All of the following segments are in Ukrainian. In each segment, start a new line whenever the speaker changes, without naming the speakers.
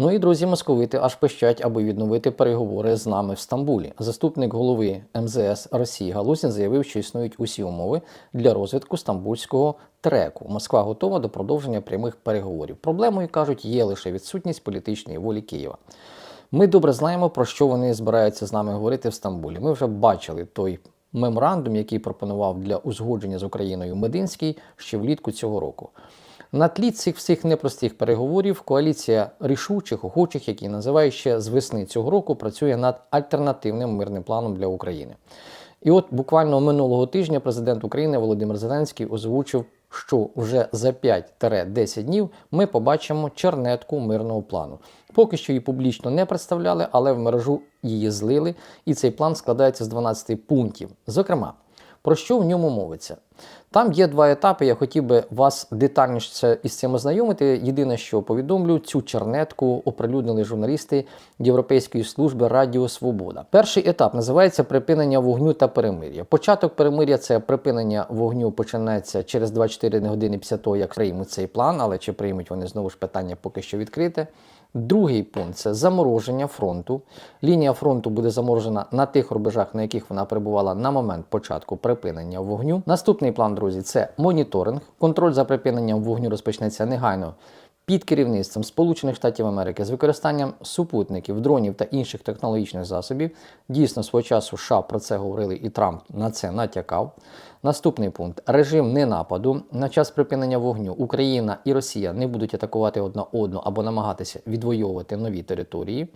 Ну і друзі московити аж пищать, аби відновити переговори з нами в Стамбулі. Заступник голови МЗС Росії Галузін заявив, що існують усі умови для розвитку стамбульського треку. Москва готова до продовження прямих переговорів. Проблемою кажуть, є лише відсутність політичної волі Києва. Ми добре знаємо, про що вони збираються з нами говорити в Стамбулі. Ми вже бачили той меморандум, який пропонував для узгодження з Україною Мединський ще влітку цього року. На тлі цих всіх непростих переговорів коаліція рішучих, охочих, які називають ще з весни цього року, працює над альтернативним мирним планом для України. І от буквально минулого тижня президент України Володимир Зеленський озвучив, що вже за 5-10 днів ми побачимо чернетку мирного плану. Поки що її публічно не представляли, але в мережу її злили, і цей план складається з 12 пунктів. Зокрема, про що в ньому мовиться? Там є два етапи. Я хотів би вас детальніше із цим ознайомити. Єдине, що повідомлю, цю чернетку оприлюднили журналісти Європейської служби Радіо Свобода. Перший етап називається припинення вогню та перемир'я. Початок перемир'я це припинення вогню починається через 24 години після того, як приймуть цей план, але чи приймуть вони знову ж питання поки що відкрите. Другий пункт це замороження фронту. Лінія фронту буде заморожена на тих рубежах, на яких вона перебувала на момент початку припинення вогню. Наступний план, друзі, це моніторинг. Контроль за припиненням вогню розпочнеться негайно. Під керівництвом Сполучених Штатів Америки з використанням супутників, дронів та інших технологічних засобів. Дійсно, свого часу США про це говорили і Трамп на це натякав. Наступний пункт режим ненападу. На час припинення вогню Україна і Росія не будуть атакувати одна одну або намагатися відвоювати нові території.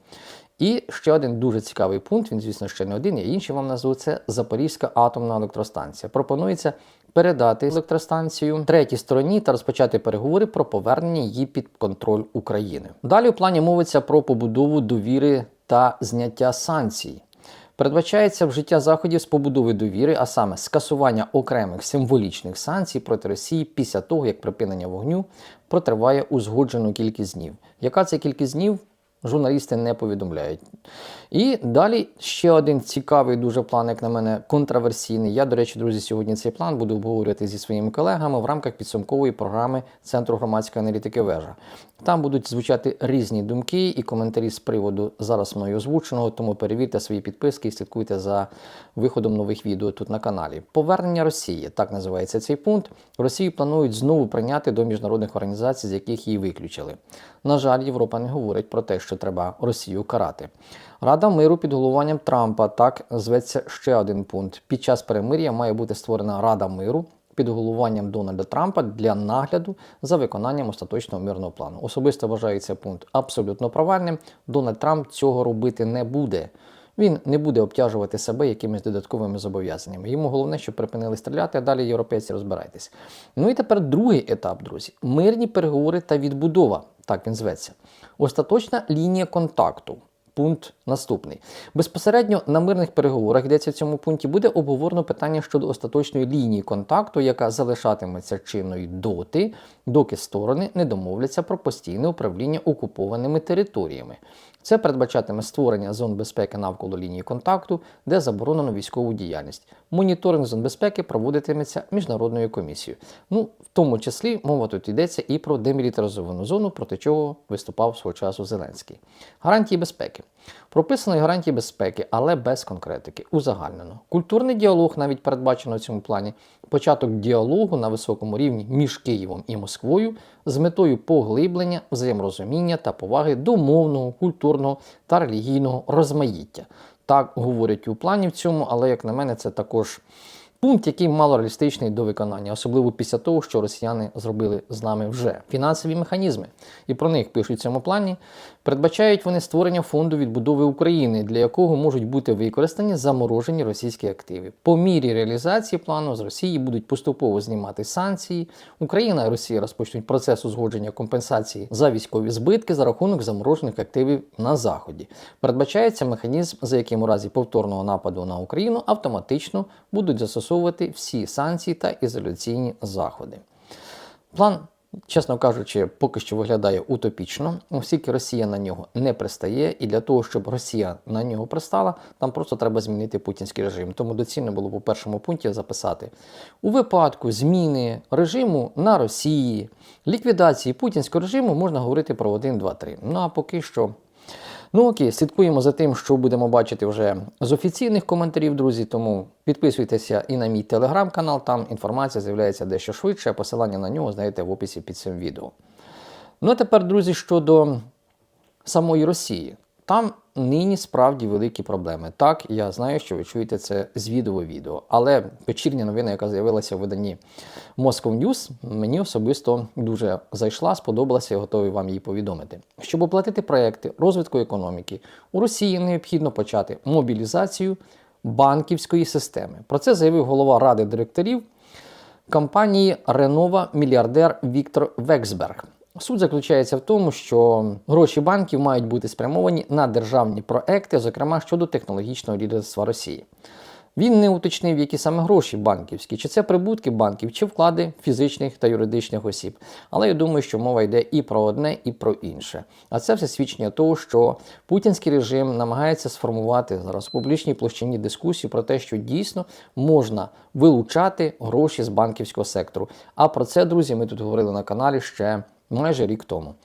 І ще один дуже цікавий пункт, він, звісно, ще не один, я інший вам назву, це Запорізька атомна електростанція. Пропонується передати електростанцію третій стороні та розпочати переговори про повернення її під контроль України. Далі у плані мовиться про побудову довіри та зняття санкцій. Передбачається вжиття заходів з побудови довіри, а саме скасування окремих символічних санкцій проти Росії після того, як припинення вогню протриває узгоджену кількість днів. Яка це кількість днів? Журналісти не повідомляють. І далі ще один цікавий дуже план, як на мене, контраверсійний. Я, до речі, друзі, сьогодні цей план буду обговорювати зі своїми колегами в рамках підсумкової програми Центру громадської аналітики вежа. Там будуть звучати різні думки і коментарі з приводу зараз мною озвученого, тому перевірте свої підписки і слідкуйте за виходом нових відео тут на каналі. Повернення Росії, так називається цей пункт. Росію планують знову прийняти до міжнародних організацій, з яких її виключили. На жаль, Європа не говорить про те, що треба Росію карати. Рада миру під головуванням Трампа так зветься ще один пункт. Під час перемир'я має бути створена Рада миру під головуванням Дональда Трампа для нагляду за виконанням остаточного мирного плану. Особисто вважаю цей пункт абсолютно провальним. Дональд Трамп цього робити не буде. Він не буде обтяжувати себе якимись додатковими зобов'язаннями. Йому головне, щоб припинили стріляти, а далі європейці розбирайтесь. Ну і тепер другий етап, друзі: мирні переговори та відбудова. Так він зветься. Остаточна лінія контакту. Пункт наступний. Безпосередньо на мирних переговорах йдеться в цьому пункті буде обговорено питання щодо остаточної лінії контакту, яка залишатиметься чинною доти, доки сторони не домовляться про постійне управління окупованими територіями. Це передбачатиме створення зон безпеки навколо лінії контакту, де заборонено військову діяльність. Моніторинг зон безпеки проводитиметься міжнародною комісією. Ну, в тому числі мова тут йдеться і про демілітаризовану зону, проти чого виступав свого часу Зеленський. Гарантії безпеки. Прописано гарантії безпеки, але без конкретики. Узагальнено. Культурний діалог навіть передбачено в цьому плані. Початок діалогу на високому рівні між Києвом і Москвою з метою поглиблення, взаєморозуміння та поваги до мовного, культурного та релігійного розмаїття. Так говорять у плані в цьому, але, як на мене, це також пункт, який мало реалістичний до виконання, особливо після того, що росіяни зробили з нами вже фінансові механізми. І про них пишуть в цьому плані. Передбачають вони створення фонду відбудови України, для якого можуть бути використані заморожені російські активи. По мірі реалізації плану з Росії будуть поступово знімати санкції. Україна і Росія розпочнуть процес узгодження компенсації за військові збитки за рахунок заморожених активів на заході. Передбачається механізм, за яким у разі повторного нападу на Україну автоматично будуть застосовувати всі санкції та ізоляційні заходи. План чесно кажучи, поки що виглядає утопічно, оскільки Росія на нього не пристає, і для того, щоб Росія на нього пристала, там просто треба змінити путінський режим. Тому доцільно було по першому пункті записати у випадку зміни режиму на Росії, ліквідації путінського режиму можна говорити про 1, 2, 3. Ну а поки що. Ну окей, слідкуємо за тим, що будемо бачити вже з офіційних коментарів, друзі. Тому підписуйтеся і на мій телеграм-канал, там інформація з'являється дещо швидше. Посилання на нього знайдете в описі під цим відео. Ну а тепер, друзі, щодо самої Росії. Там нині справді великі проблеми. Так, я знаю, що ви чуєте це з відео-відео, але вечірня новина, яка з'явилася в виданні Moscow News, мені особисто дуже зайшла, сподобалася і готовий вам її повідомити. Щоб оплатити проекти розвитку економіки, у Росії необхідно почати мобілізацію банківської системи. Про це заявив голова ради директорів компанії Ренова мільярдер Віктор Вексберг. Суть заключається в тому, що гроші банків мають бути спрямовані на державні проекти, зокрема щодо технологічного лідерства Росії. Він не уточнив, які саме гроші банківські, чи це прибутки банків, чи вклади фізичних та юридичних осіб. Але я думаю, що мова йде і про одне, і про інше. А це все свідчення того, що путінський режим намагається сформувати зараз у публічній площині дискусію про те, що дійсно можна вилучати гроші з банківського сектору. А про це, друзі, ми тут говорили на каналі ще майже рік тому.